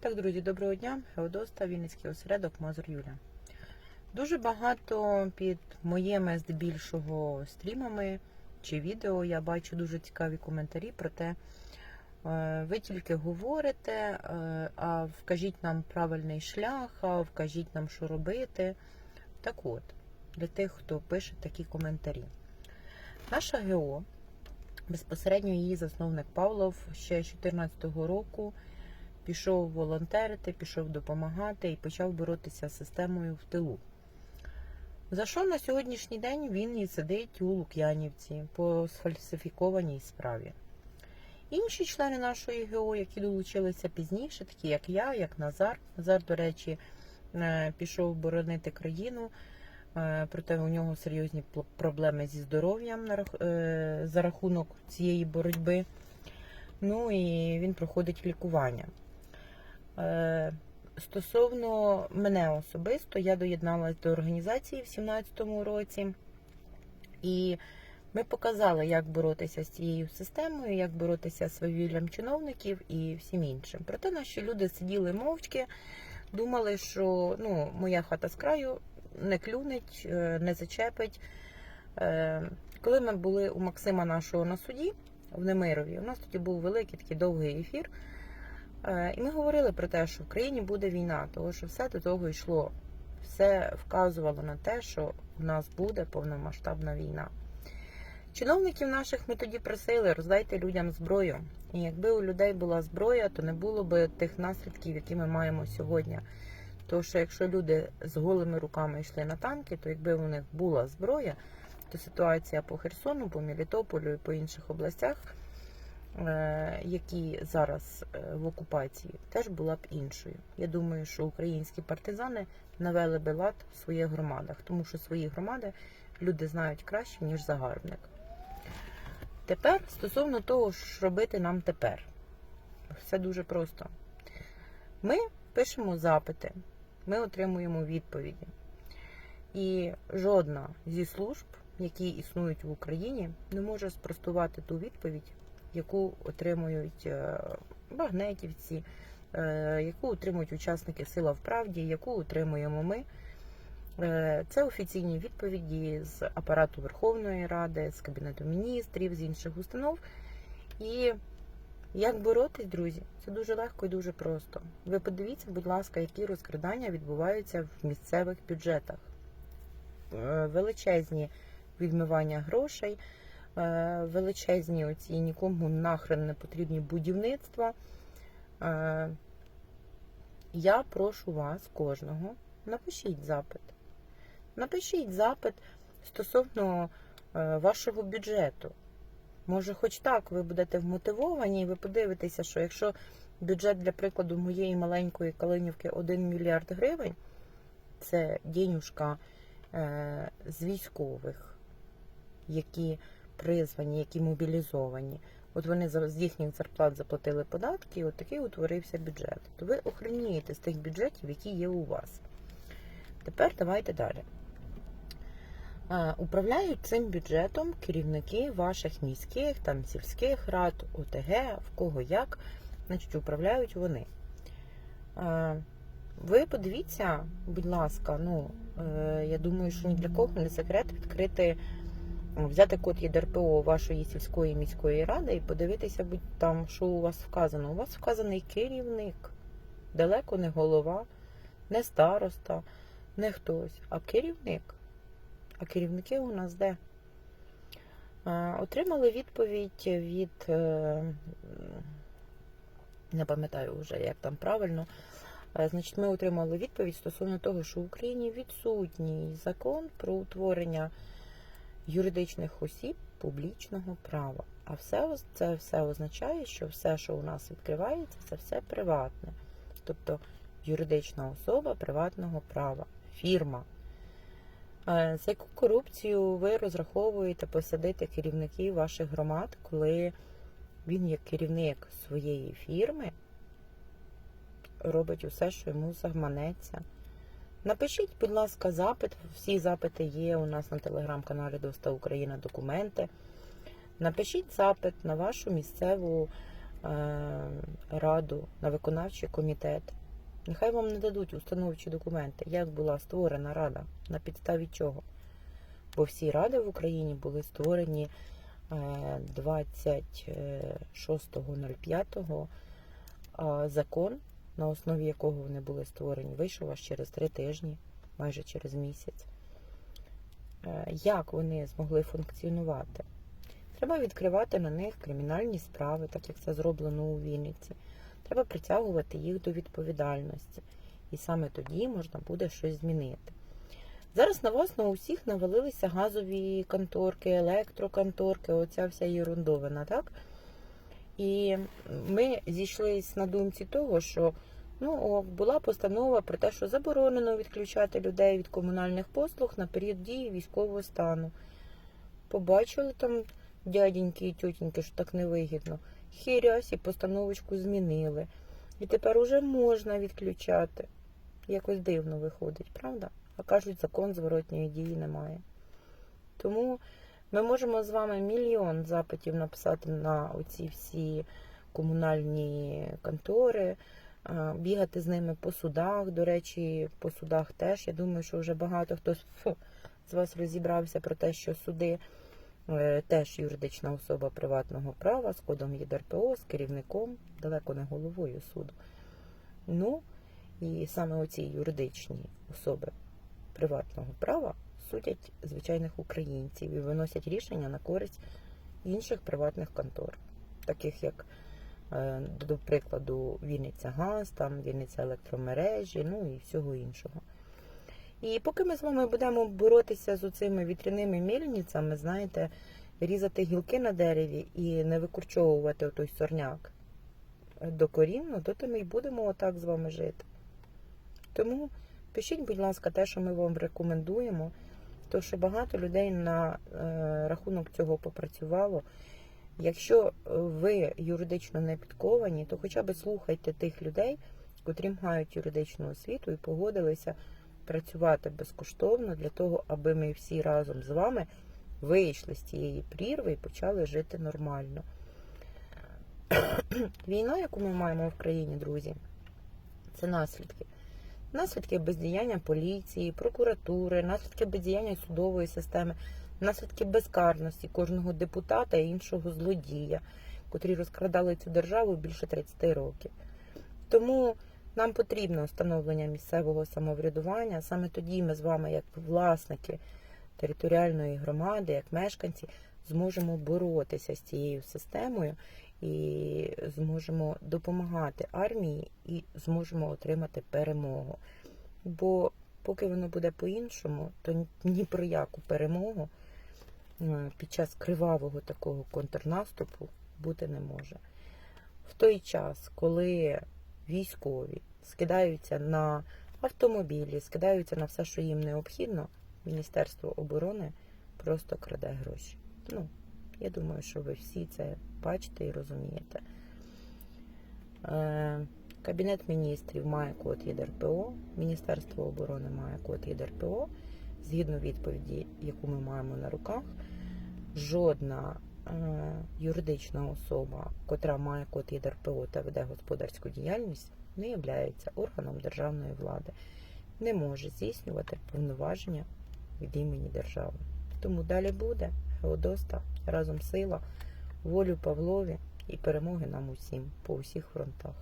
Так, друзі, доброго дня. Геодоста, Вінницький осередок, Мазур Юля. Дуже багато під моїми здебільшого стрімами чи відео я бачу дуже цікаві коментарі про те, е, ви тільки говорите, е, а вкажіть нам правильний шлях, а вкажіть нам, що робити. Так от, для тих, хто пише такі коментарі. Наша ГО, безпосередньо її засновник Павлов ще з 2014 року пішов волонтерити, пішов допомагати і почав боротися з системою в тилу. За що на сьогоднішній день він і сидить у Лук'янівці по сфальсифікованій справі. Інші члени нашої ГО, які долучилися пізніше, такі як я, як Назар. Назар, до речі, е, пішов боронити країну, е, проте у нього серйозні проблеми зі здоров'ям е, за рахунок цієї боротьби. Ну і він проходить лікування. Е, Стосовно мене особисто, я доєдналася до організації в 2017 році, і ми показали, як боротися з цією системою, як боротися з свавіллям чиновників і всім іншим. Проте наші люди сиділи мовчки, думали, що ну, моя хата з краю не клюнеть, е, не зачепить. Е, Коли ми були у Максима нашого на суді в Немирові, у нас тоді був великий такий довгий ефір. Е, І ми говорили про те, що в країні буде війна, тому що все до того йшло. Все вказувало на те, що в нас буде повномасштабна війна. Чиновників наших ми тоді просили, роздайте людям зброю. І якби у людей була зброя, то не було б тих наслідків, які ми маємо сьогодні. Тому що якщо люди з голими руками йшли на танки, то якби у них була зброя, то ситуація по Херсону, по Мелітополю і по інших областях які зараз е, в окупації, теж була б іншою. Я думаю, що українські партизани навели би лад в своїх громадах, тому що свої громади люди знають краще, ніж загарбник. Тепер стосовно того, що робити нам тепер, все дуже просто. Ми пишемо запити, ми отримуємо відповіді. І жодна зі служб, які існують в Україні, не може спростувати ту відповідь, яку отримують е, багнетівці, е, яку отримують учасники Сила в правді, яку отримуємо ми. Е, Це офіційні відповіді з апарату Верховної Ради, з Кабінету міністрів, з інших установ. І як боротись, друзі, це дуже легко і дуже просто. Ви подивіться, будь ласка, які розкрадання відбуваються в місцевих бюджетах. Величезні відмивання грошей, величезні оці нікому нахрен не потрібні будівництва. Е, Я прошу вас, кожного, напишіть запит. Напишіть запит стосовно е, вашого бюджету. Може, хоч так ви будете вмотивовані, і ви подивитеся, що якщо бюджет, для прикладу, моєї маленької Калинівки 1 мільярд гривень, це денюжка е, з військових, які призвані, які мобілізовані. От вони з їхніх зарплат заплатили податки, і от такий утворився бюджет. То ви охренієте з тих бюджетів, які є у вас. Тепер давайте далі. Управляють цим бюджетом керівники ваших міських, там сільських рад, ОТГ, в кого як, значить, управляють вони. Ви подивіться, будь ласка, ну е, я думаю, що ні для кого не секрет відкрити, взяти код ЄДРПО вашої сільської міської ради і подивитися, будь там, що у вас вказано. У вас вказаний керівник, далеко не голова, не староста, не хтось, а керівник. А керівники у нас де? Отримали відповідь від, е, не пам'ятаю вже, як там правильно. Е, Значить, ми отримали відповідь стосовно того, що в Україні відсутній закон про утворення юридичних осіб публічного права. А все це все означає, що все, що у нас відкривається, це все приватне. Тобто юридична особа приватного права, фірма. Е, За яку корупцію ви розраховуєте посадити керівників ваших громад, коли він, як керівник своєї фірми, робить усе, що йому заманеться? Напишіть, будь ласка, запит. Всі запити є у нас на телеграм-каналі Доста Україна документи. Напишіть запит на вашу місцеву е, раду, на виконавчий комітет. Нехай вам не дадуть установчі документи, як була створена рада, на підставі чого. Бо всі ради в Україні були створені е, 26.05. А закон, на основі якого вони були створені, вийшов аж через три тижні, майже через місяць. Е, Як вони змогли функціонувати? Треба відкривати на них кримінальні справи, так як це зроблено у Вінниці. Треба притягувати їх до відповідальності. І саме тоді можна буде щось змінити. Зараз на вас на усіх навалилися газові конторки, електроконторки, оця вся ерундовина, так? І ми зійшлися на думці того, що ну, була постанова про те, що заборонено відключати людей від комунальних послуг на період дії військового стану. Побачили там дяденьки і тютеньки, що так невигідно. Хірясь і постановочку змінили. І тепер уже можна відключати. Якось дивно виходить, правда? А кажуть, закон зворотньої дії немає. Тому ми можемо з вами мільйон запитів написати на оці всі комунальні контори, е, бігати з ними по судах. До речі, по судах теж. Я думаю, що вже багато хто фу, з вас розібрався про те, що суди е, теж юридична особа приватного права з кодом ЄДРПО, з керівником, далеко не головою суду. Ну, і саме оці юридичні особи приватного права судять звичайних українців і виносять рішення на користь інших приватних контор, таких як, е, до прикладу, Вінниця Газ, там Вінниця електромережі, ну і всього іншого. І поки ми з вами будемо боротися з оцими вітряними мельницями, знаєте, різати гілки на дереві і не викорчовувати той сорняк докорінно, то ми й будемо отак з вами жити. Тому пишіть, будь ласка, те, що ми вам рекомендуємо, тому що багато людей на е, рахунок цього попрацювало. Якщо ви юридично не підковані, то хоча б слухайте тих людей, котрі мають юридичну освіту і погодилися працювати безкоштовно для того, аби ми всі разом з вами вийшли з цієї прірви і почали жити нормально. Війна, яку ми маємо в країні, друзі, це наслідки. Наслідки бездіяння поліції, прокуратури, наслідки бездіяння судової системи, наслідки безкарності кожного депутата і іншого злодія, котрі розкрадали цю державу більше 30 років. Тому нам потрібно встановлення місцевого самоврядування. Саме тоді ми з вами, як власники територіальної громади, як мешканці, зможемо боротися з цією системою і зможемо допомагати армії і зможемо отримати перемогу. Бо поки воно буде по-іншому, то ні про яку перемогу е, під час кривавого такого контрнаступу бути не може. В той час, коли військові скидаються на автомобілі, скидаються на все, що їм необхідно, Міністерство оборони просто краде гроші. Ну, я думаю, що ви всі це бачите і розумієте. Е, Кабінет міністрів має код ЄДРПО, Міністерство оборони має код ЄДРПО. Згідно відповіді, яку ми маємо на руках, жодна е, юридична особа, котра має код ЄДРПО та веде господарську діяльність, не є органом державної влади, не може здійснювати повноваження від імені держави. Тому далі буде Геодоста, разом сила, волю Павлові і перемоги нам усім по усіх фронтах.